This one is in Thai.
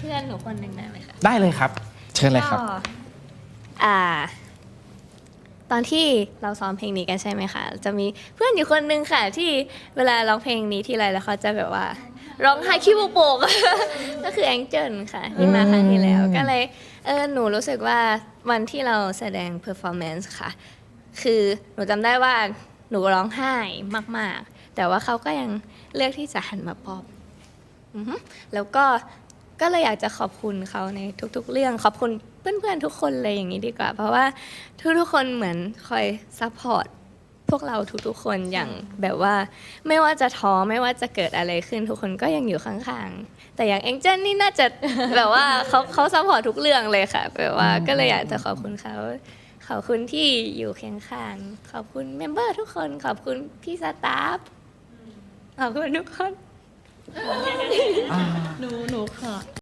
เพื่อนหนูคนหนึ่งได้ไหมคะได้เลยครับ เชิญเลยครับ ก็อ่า ตอนที่เราซ้อมเพลงนี้กันใช่ไหมคะ จะมีเพื่อนอยู่คนนึงค่ะ ที่เวลาร้องเพลงนี้ทีไรแล้วเขาจะแบบว่า ร้องไห้ขี้โปกๆก็คือแองเจิลค่ะ ที่มาครั้งที่แล้วก็เลยเออหนูรู้สึกว่าวันที่เราแสดงเพอร์ฟอร์แมนซ์ค่ะ คือหนูจำได้ว่าหนูร้องไห้มาก ๆ แต่ว่าเขาก็ยังเลือกที่จะหันมาปลอบอือฮึแล้วก็ ก็เลยอยากจะขอบคุณเขาในทุกๆ เรื่องขอบคุณเพื่อนๆทุกคนเลยอย่างนี้ดีกว่า เพราะว่าทุกๆคนเหมือนคอยซัพพอร์ตพวกเราทุกๆคนอย่างแบบว่า ไม่ว่าจะท้อไม่ว่าจะเกิดอะไรขึ้นทุกคนก็ยังอยู่ข้างๆ แต่อย่างเอ็งเจนนี่น่าจะแบบว่าเขาเขาซัพพอร์ตทุกเรื่องเลยค่ะแบบว่าก็เลยอยากจะขอบคุณเขาขอบคุณที่อยู่เคียงข้าง ขอบคุณเมมเบอร์ทุกคน ขอบคุณพี่สตาฟขอบคุณทุกคน หนูหนู ขอ